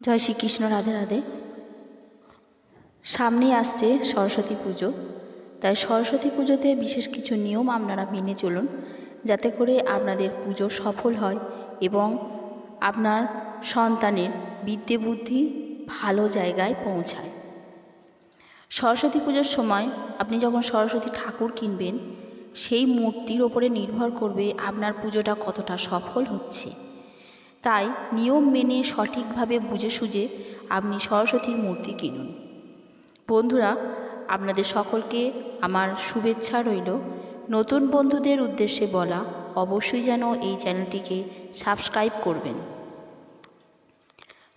জয় শ্রীকৃষ্ণ, রাধে রাধে। সামনেই আসছে সরস্বতী পুজো। তাই সরস্বতী পুজোতে বিশেষ কিছু নিয়ম আপনারা মেনে চলুন, যাতে করে আপনাদের পুজো সফল হয় এবং আপনার সন্তানের বিদ্যে বুদ্ধি ভালো জায়গায় পৌঁছায়। সরস্বতী পুজোর সময় আপনি যখন সরস্বতী ঠাকুর কিনবেন, সেই মূর্তির ওপরে নির্ভর করবে আপনার পুজোটা কতটা সফল হচ্ছে। তাই নিয়ম মেনে সঠিকভাবে বুঝে সুঝে আপনি সরস্বতীর মূর্তি কিনুন। বন্ধুরা, আপনাদের সকলকে আমার শুভেচ্ছা রইল। নতুন বন্ধুদের উদ্দেশ্যে বলা, অবশ্যই যেন এই চ্যানেলটিকে সাবস্ক্রাইব করবেন।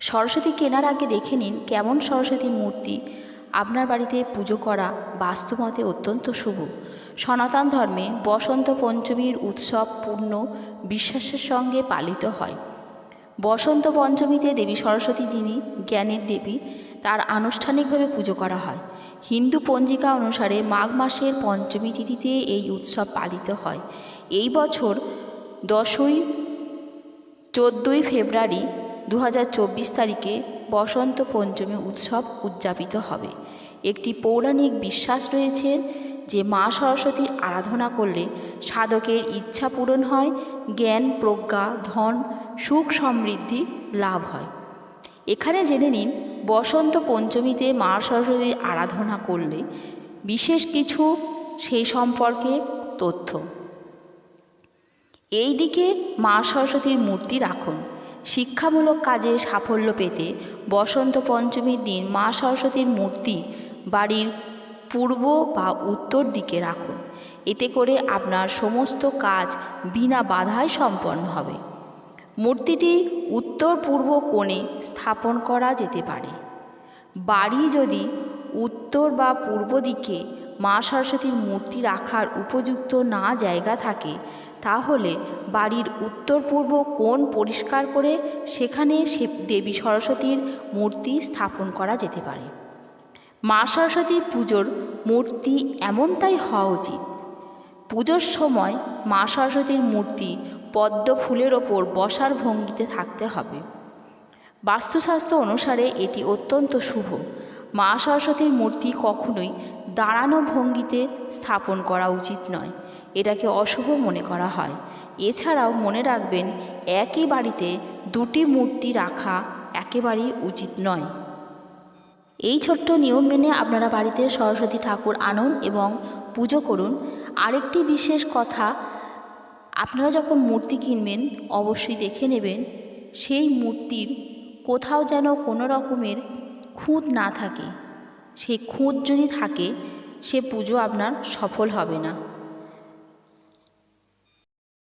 সরস্বতী কেনার আগে দেখে নিন, কেমন সরস্বতীর মূর্তি আপনার বাড়িতে পুজো করা বাস্তুমতে অত্যন্ত শুভ। সনাতন ধর্মে বসন্ত পঞ্চমীর উৎসব পূর্ণ, বিশ্বাসের সঙ্গে পালিত হয়। বসন্ত পঞ্চমীতে দেবী সরস্বতী যিনি জ্ঞানের দেবী, তার আনুষ্ঠানিকভাবে পুজো করা হয়। হিন্দু পঞ্জিকা অনুসারে মাঘ মাসের পঞ্চমী তিথিতে এই উৎসব পালিত হয়। এই বছর দশই, চোদ্দোই ফেব্রুয়ারি দু হাজার চব্বিশ তারিখে বসন্ত পঞ্চমী উৎসব উদযাপিত হবে। একটি পৌরাণিক বিশ্বাস রয়েছে যে মা সরস্বতীর আরাধনা করলে সাধকের ইচ্ছা পূরণ হয়, জ্ঞান, প্রজ্ঞা, ধন, সুখ সমৃদ্ধি লাভ হয়। এখানে জেনে নিন, বসন্ত পঞ্চমীতে মা সরস্বতীর আরাধনা করলে বিশেষ কিছু সেই সম্পর্কে তথ্য। এই দিকে মা সরস্বতীর মূর্তি রাখুন। শিক্ষামূলক কাজে সাফল্য পেতে বসন্ত পঞ্চমীর দিন মা সরস্বতীর মূর্তি বাড়ির পূর্ব বা উত্তর দিকে রাখুন। এতে করে আপনার সমস্ত কাজ বিনা বাধায় সম্পন্ন হবে। মূর্তিটি উত্তর পূর্ব কোণে স্থাপন করা যেতে পারে। বাড়ি যদি উত্তর বা পূর্ব দিকে মা সরস্বতীর মূর্তি রাখার উপযুক্ত না জায়গা থাকে, তাহলে বাড়ির উত্তর পূর্ব কোণ পরিষ্কার করে সেখানে দেবী সরস্বতীর মূর্তি স্থাপন করা যেতে পারে। মা সরস্বতী পুজোর মূর্তি এমনটাই হওয়া উচিত। পুজোর সময় মা সরস্বতীর মূর্তি পদ্ম ফুলের ওপর বসার ভঙ্গিতে থাকতে হবে। বাস্তুশাস্ত্র অনুসারে এটি অত্যন্ত শুভ। মা সরস্বতীর মূর্তি কখনোই দাঁড়ানো ভঙ্গিতে স্থাপন করা উচিত নয়। এটাকে অশুভ মনে করা হয়। এছাড়াও মনে রাখবেন, একই বাড়িতে দুটি মূর্তি রাখা একেবারেই উচিত নয়। এই ছোট্ট নিয়ম মেনে আপনারা বাড়িতে সরস্বতী ঠাকুর আনুন এবং পুজো করুন। আরেকটি বিশেষ কথা, আপনারা যখন মূর্তি কিনবেন, অবশ্যই দেখে নেবেন সেই মূর্তির কোথাও যেন কোনো রকমের খুঁত না থাকে। সেই খুঁত যদি থাকে, সে পুজো আপনার সফল হবে না।